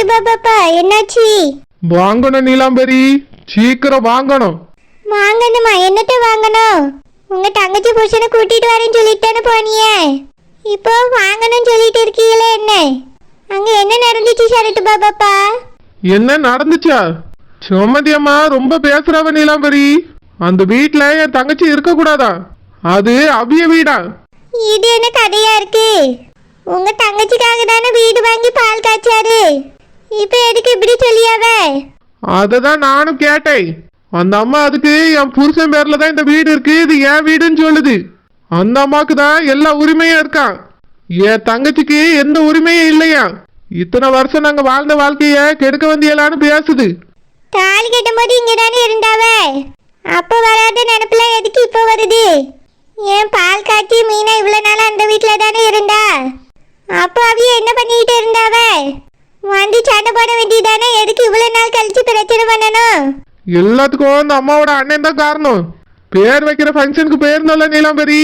Shirt பாப்பாப்பா என்னாச்சு? வாங்கணும் நீலாம்பரி. சீக்கிரம் வாங்கணும். வாங்கணுமா? என்னத்த வாங்கணும்? உங்க தங்கச்சி புருஷனை கூட்டிட்டு வரேன்னு சொல்லிட்டு தானே போனியே. இப்போ வாங்கணும்னு சொல்லிட்டு இருக்கீங்களே என்ன? அங்க என்ன நடந்துச்சு சரட்டு பாப்பாப்பா என்ன நடந்துச்சா? சுமதி அம்மா ரொம்ப பேசுறவ நீலாம்பரி. அந்த வீட்ல என் தங்கச்சி இருக்க கூடாதா அது அவிய வீடா? இது என்ன கதையா இருக்கு? உங்க தங்கச்சிக்காக தானே வீடு வாங்கி பால் காய்ச்சாரு? இப்போ எதுக்கு இப்படி சொல்லியாவ? அததான் நானும் கேட்டேன். அந்த அம்மா அதுக்கு என் புருஷன் பேர்ல தான் இந்த வீடு இருக்கு இது என் வீடுன்னு சொல்லுது. அந்த அம்மாக்கு தான் எல்லா உரிமையும் இருக்கான் என் தங்கச்சிக்கு எந்த உரிமையும் இல்லையா? இத்தனை வருஷம் நாங்க வாழ்ந்த வாழ்க்கைய கெடுக்க வந்தியலான்னு பேசுது. தாலி கட்டும்போது இங்க தானே இருந்தாவ? அப்போ வராத நினப்புல எதுக்கு இப்போ வருது? ஏன் பால் காய்ச்சி மீனா இவ்வளோ நாள் அந்த வீட்டில் தானே இருந்தா? அப்போ அவிய என்ன பண்ணிட்டு இருந்தாவ? வந்து சண்டை போட வேண்டியதானே? எதுக்கு இவ்வளோ நாள் கழிச்சு பிரச்சனை பண்ணணும்? எல்லாத்துக்கும் அந்த அம்மாவோட அண்ணன் தான் காரணம். பேர் வைக்கிற ஃபங்க்ஷனுக்கு போயிருந்தோம்ல நீலாம்பரி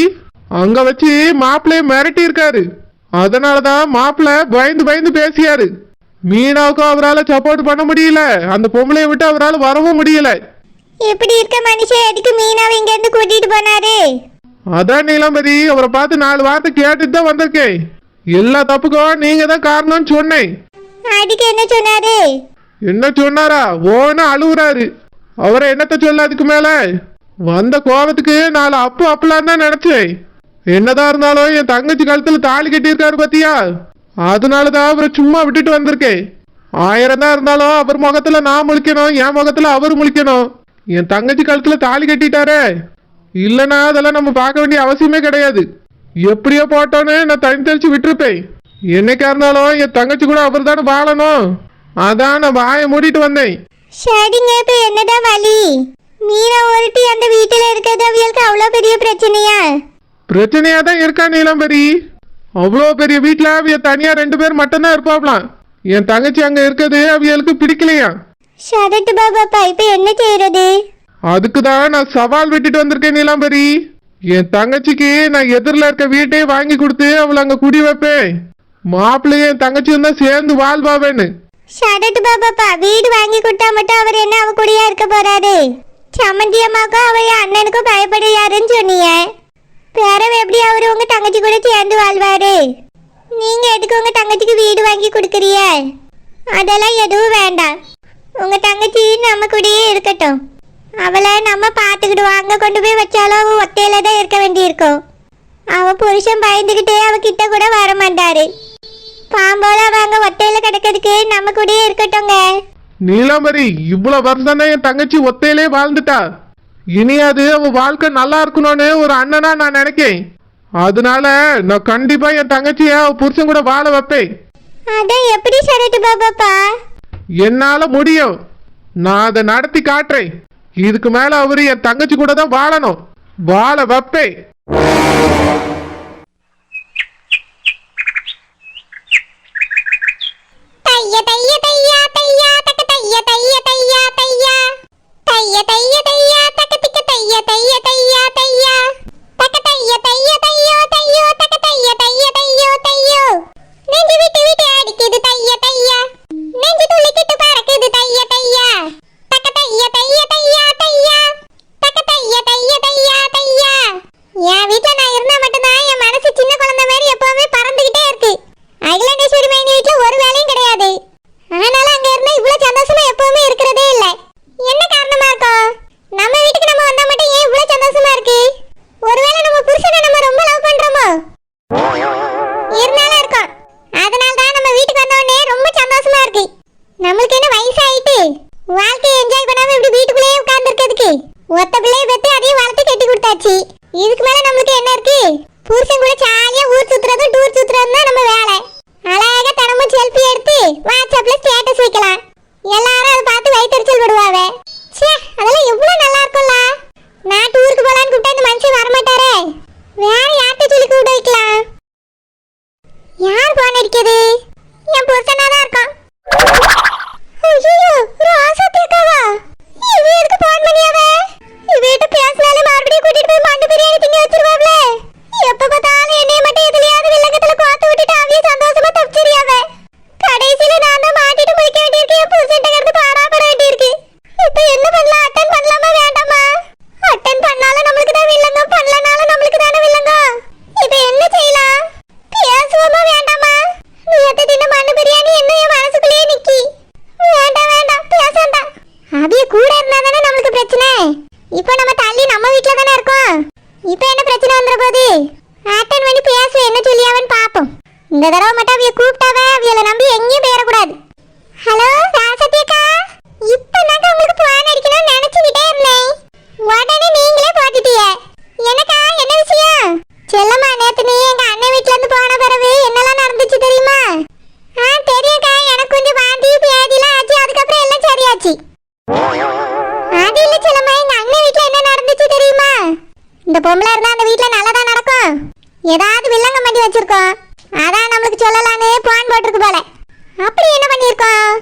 அங்க வச்சு மாப்பிள்ளைய மிரட்டி இருக்காரு. அதனாலதான் மாப்பிள்ளை பயந்து பயந்து பேசியாரு. மீனாவுக்கும் அவரால் சப்போர்ட் பண்ண முடியல. அந்த பொம்பளைய விட்டு அவரால் வரவும் முடியல. இப்படி இருக்க மனுஷன் எதுக்கு மீனாவை இங்கேருந்து கூட்டிட்டு போனாரு? அதான் நீலாம்பரி அவரை பார்த்து நாலு வார்த்தை கேட்டுட்டு தான் வந்திருக்கேன். எல்லா தப்புக்கும் நீங்க தான் காரணம்னு சொன்னேன். அதுக்கு என்ன சொன்னாரு? என்ன சொன்னாரா? ஓன்னு அழுவுறாரு. அவரை என்னத்த சொல்ல அதுக்கு மேல? வந்த கோபத்துக்கு நாலு அப்பு அப்பலான்னு தான் நினைச்சேன். என்னதான் இருந்தாலும் என் தங்கச்சி கழுத்துல தாலி கட்டியிருக்காரு பார்த்தியா அதனால தான் அவரை சும்மா விட்டுட்டு வந்திருக்கேன். ஆயிரம் தான் இருந்தாலும் அவர் முகத்துல நான் முழிக்கணும் என் முகத்துல அவர் முழிக்கணும். என் தங்கச்சி கழுத்துல தாலி கட்டிட்டாரே. இல்லைன்னா அதெல்லாம் நம்ம பார்க்க வேண்டிய அவசியமே கிடையாது. எப்படியோ போட்டோன்னு நான் தனி தெளிச்சு விட்டுருப்பேன். என்னைக்கா இருந்தாலும் என் தங்கச்சி கூட அவர் தானே வாழணும்? அதான் நான் வாயை மூடிட்டு வந்தேன். சரிங்க இப்போ என்னதான் வழி மீனா ஒருத்தி அந்த வீட்டில் இருக்கிறது அவியலுக்கு அவ்வளோ பெரிய பிரச்சனையா? பிரச்சனையா தான் இருக்கா நீலம்பரி? அவ்வளோ பெரிய வீட்டில் அவிய தனியா ரெண்டு பேர் மட்டும்தான் இருப்பாப்லாம் என் தங்கச்சி அங்க இருக்கிறது அவியலுக்கு பிடிக்கலையா? சரட்டு பாபாப்பா இப்போ என்ன செய்யறது அதுக்கு தான் நான் சவால் விட்டுட்டு வந்திருக்கேன் நீலாம்பரி. என் தங்கச்சிக்கு நான் எதிரில் இருக்க வீட்டையே வாங்கி கொடுத்து அவளை அங்க குடி வைப்பேன். மாப்பிள்ளையும் என் தங்கச்சியும் தான் சேர்ந்து வாழ்வாவேன்னு. சரட்டு பாபாப்பா வீடு வாங்கி கொடுத்தா மட்டும் அவர் என்ன அவ கூடயா இருக்க போறாரு? சம்மந்தி அம்மாவுக்கும் அவர் அண்ணனுக்கும் பயப்படுறாருன்னு சொன்னீங்க. பேரவ எப்படி அவர் உங்க தங்கச்சி கூட சேர்ந்து வாழ்வாரு? நீங்க எதுக்கு உங்க தங்கச்சிக்கு வீடு வாங்கி கொடுக்குறிய அதெல்லாம் எதுவும் வேண்டாம். உங்க தங்கச்சி நம்ம கூடயே இருக்கட்டும். அவளை நம்ம பார்த்துக்கிடுவோம். அங்கே கொண்டு போய் வச்சாலும் ஒத்தையில தான் இருக்க வேண்டியிருக்கும். அவ புருஷன் பயந்துக்கிட்டே அவ கிட்ட கூட வர மாட்டாரு. பாம்போல அவ அங்க ஒத்தையில கிடக்கிறதுக்கு நம்ம கூடயே இருக்கட்டும்ங்க. நீலாம்பரி இவ்வளவு வருஷம் தான் என் தங்கச்சி ஒத்தையிலே வாழ்ந்துட்டா? இனியாவது அவ வாழ்க்கை நல்லா இருக்கணும்னு ஒரு அண்ணனா நான் நினைக்கேன். அதனால நான் கண்டிப்பா என் தங்கச்சிய அவ புருஷன் கூட வாழ வைப்பேன். அதான் எப்படி சரட்டு பாபாப்பா? என்னால முடியும். நான் அதை நடத்தி காட்டுறேன். இதுக்கு மேல அவரு என் தங்கச்சி கூட தான் வாழணும். வாழ வைப்பேன். это, это, это வாழ்க்கையை என்ஜாய் பண்ணாம இப்படி வீட்டுக்குள்ளேயே உட்கார்ந்து இருக்கிறதுக்கு ஒத்த பிள்ளைய பெற்று அதையும் வளர்த்து கட்டி கொடுத்தாச்சு. இதுக்கு மேல நம்மளுக்கு என்ன இருக்கு? புருஷன் கூட ஜாலியா ஊர் சுத்துறதும் டூர் சுத்துறதும் தான் நம்ம வேலை. அழகா தினமும் செல்ஃபி எடுத்து வாட்ஸ்அப்ல ஸ்டேட்டஸ் வைக்கலாம். எல்லாரும் அதை பார்த்து வயிற்றுச்சல் விடுவாவே சே அதெல்லாம் எவ்வளவு நல்லா இருக்கும்ல. நான் டூருக்கு போலான்னு கூப்பிட்டா இந்த மனுஷன் வரமாட்டாரே. வேற யார்கிட்ட சொல்லி கூப்பிட வைக்கலாம்? யார் போன அடிக்குது? என் புருஷனா இந்த தடவை மட்டும் அவிய கூப்பிட்டாவே அவியல நம்பி எங்கேயும் போயிடக்கூடாது. ஹலோ ராசத்தியக்கா இப்போ நான் உங்களுக்கு போன் அடிக்கணும்னு நினைச்சுக்கிட்டே இருந்தேன். உடனே நீங்களே போட்டுட்டீங்க எனக்கா என்ன விஷயம்? செல்லம்மா நேத்து நீ எங்க அண்ணன் வீட்ல இருந்து போன பிறகு என்னெல்லாம் நடந்துச்சு தெரியுமா? ஆ தெரியும்க்கா. எனக்கு கொஞ்சம் வாந்தி பேதிலாம் ஆச்சு. அதுக்கப்புறம் எல்லாம் சரியாச்சு. அது இல்ல செல்லம்மா. எங்க அண்ணன் வீட்ல என்ன நடந்துச்சு தெரியுமா? இந்த பொம்பளை இருந்தா அந்த வீட்ல நல்லதா நடக்கும்? ஏதாவது வில்லங்கம் பண்ணி வச்சிருக்கோம். அதான் நம்மளுக்கு சொல்லலான்னு பிளான் போட்டுருக்கு போல. அப்படி என்ன பண்ணியிருக்கோம்?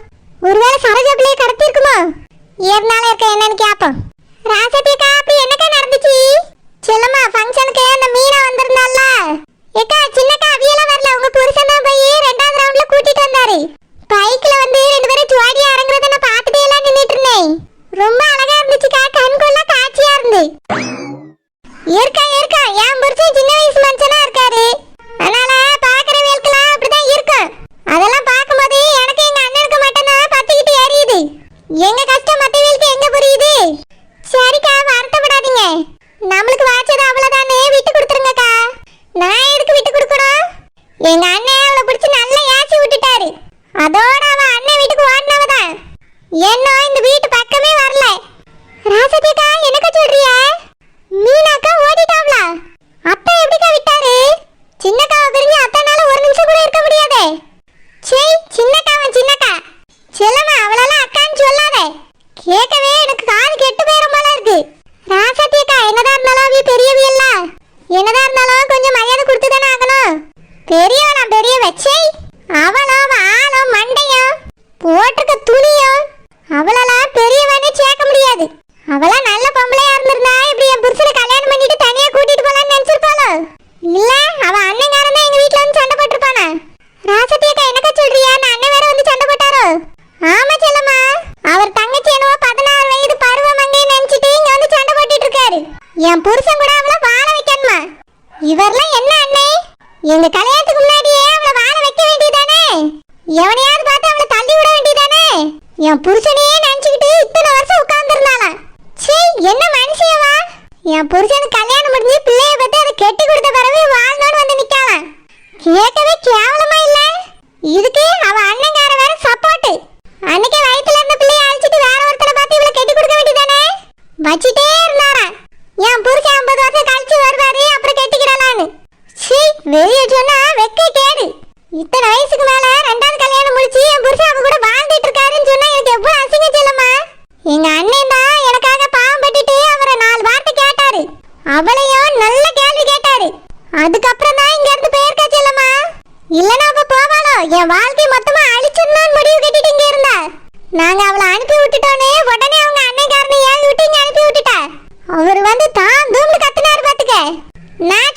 ஒருவேளை சரோஜா பிள்ளையை கடத்திருக்குமோ எதனால இருக்க என்னன்னு கேட்போம் ராசத்தியக்கா அப்படி என்னக்கா நடந்துச்சு? செல்லம்மா ஃபங்க்ஷனுக்கு அந்த மீனா வந்திருந்தா ஏங்க எங்க கல்யாணத்துக்கு முன்னாடியே அவளை வாழ வைக்க வேண்டியதானே? எவனையாவது பார்த்து அவளை தள்ளி விட வேண்டியதானே? என் புருஷனையே நினைச்சுக்கிட்டு இத்தனை வருஷம் உட்கார்ந்துருந்தாளாம் சே என்ன மனுஷியவா? என் புருஷனுக்கு கல்யாணம் முடிஞ்சு பிள்ளைய பத்தி அதை கெட்டி கொடுத்த பிறகு வாழ்ந்தோடு வந்து நிக்காளாம். கேட்கவே கேவலமா இல்லை? இதுக்கு அவ அண்ணன் அதுக்கப்புறம் தான் இங்க இருந்து போயிருக்கா செல்லம்மா? இல்லனா அப்ப போவாளோ? என் வாழ்க்கை மொத்தமா அழிச்சிடணும்னு முடிவு கட்டிட்டு இங்க இருந்தா. நாங்க அவளை அனுப்பி விட்டுட்டோனே உடனே அவங்க அன்னைக்காரனை ஏழு விட்டு இங்க அனுப்பி விட்டுட்டா? அவர் வந்து தான் தூம்னு கத்துனாரு பாத்துக்க. நான்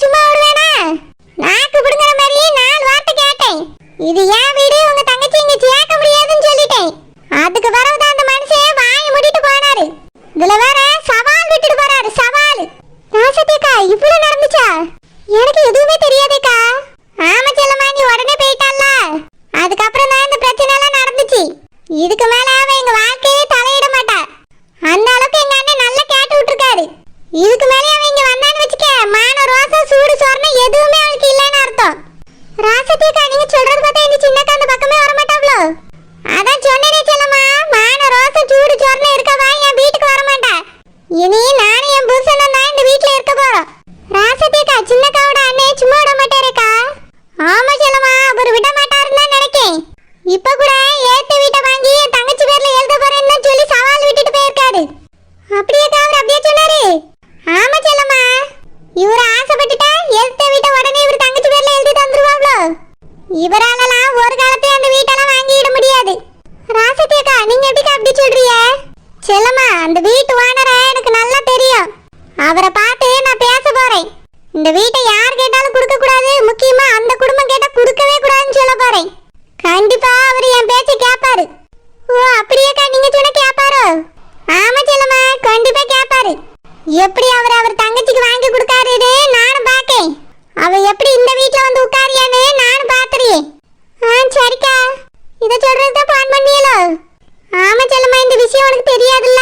எனக்கு தெரியாதுல்ல.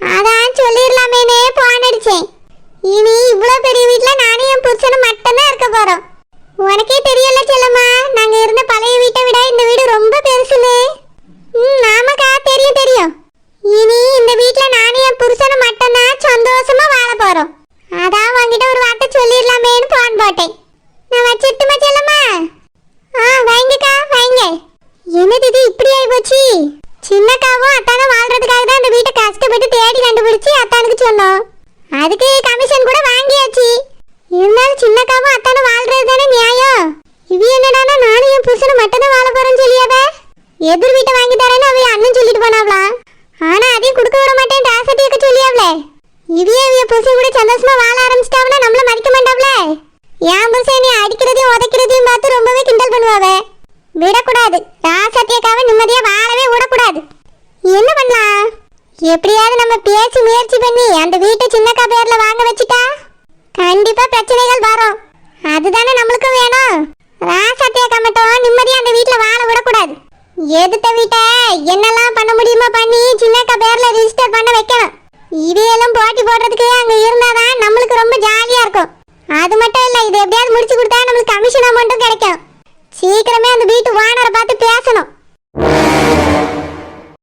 அதான் சொல்லிடலாமேனே போன் அடிச்சேன். இனி இவ்வளோ பெரிய வீட்டில் நானும் என் புருஷனும் மட்டும்தான் இருக்க போகிறோம் உனக்கே தெரியும் எதிர் வீட்டை வாங்கி தரேன்னு அவ அண்ணன் சொல்லிட்டு போனாவளா ஆனா அதையும் கொடுக்க விட மாட்டேன் ராசட்டியக்க சொல்லியாவளே இதையே இவைய புருஷ கூட சந்தோஷமா வாழ ஆரம்பிச்சிட்டாவனா நம்மள மதிக்க மாட்டாவளே என் புருஷன் நீ அடிக்கிறதையும் உதைக்கிறதையும் பார்த்து ரொம்பவே கிண்டல் பண்ணுவாவே. விடக்கூடாது. ராசட்டியக்காவை நிம்மதியா வாழவே விடக்கூடாது. என்ன பண்ணலாம்? எப்படியாவது நம்ம பேசி முயற்சி பண்ணி அந்த வீட்டை சின்னக்கா பேர்ல வாங்க வச்சுட்டா? கண்டிப்பா பிரச்சனைகள் வரும். அதுதான்